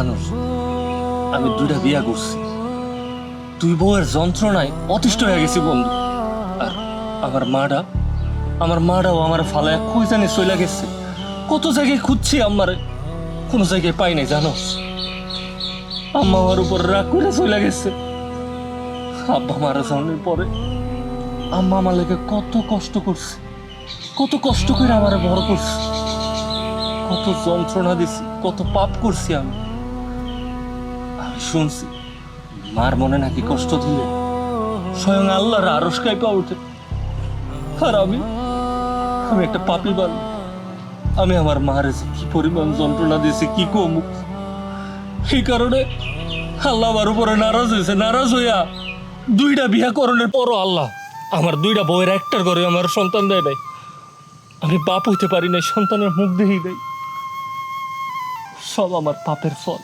জানোস আমি দুইটা বিয়া করছি। তুই বউয়ের যন্ত্রণায় অতিষ্ঠ হয়ে গেছি, বন্ধু। আর আমার মাটা, আমার মাটাও আমার ফালায় কই জানি চলে গেছে। কত জায়গায় খুঁজছি আমারে কোনো জায়গায় পাই নাই জানোস আম্মা আমার উপর রাগ করে চলে গেছে। আব্বা মারা যাওয়ার পরে আম্মা আমার লেগে কত কষ্ট করছে, কত কষ্ট করে আমার বড় করছে। কত যন্ত্রণা দিছি, কত পাপ করছি আমি। শুনছি। মার মনে নাকি কষ্ট দিলে? স্বয়ং আল্লাহর আরস কাইপা ওঠে আর আমি আমি একটা পাপি বান আমি আমার মারে কি পরিমাণ যন্ত্রণা দিয়েছি, কি কম? এই কারণে আল্লাহ আমার উপরে নারাজ হয়েছে, নারাজ হইয়া দুইটা বিয়া করণের পরও আল্লাহ আমার দুইটা বউয়ের একটার ঘরে আমার সন্তান দেয় নাই। আমি বাপ হইতে পারি নাই, সন্তানের মুখ দেখি দেয় সব আমার পাপের ফল।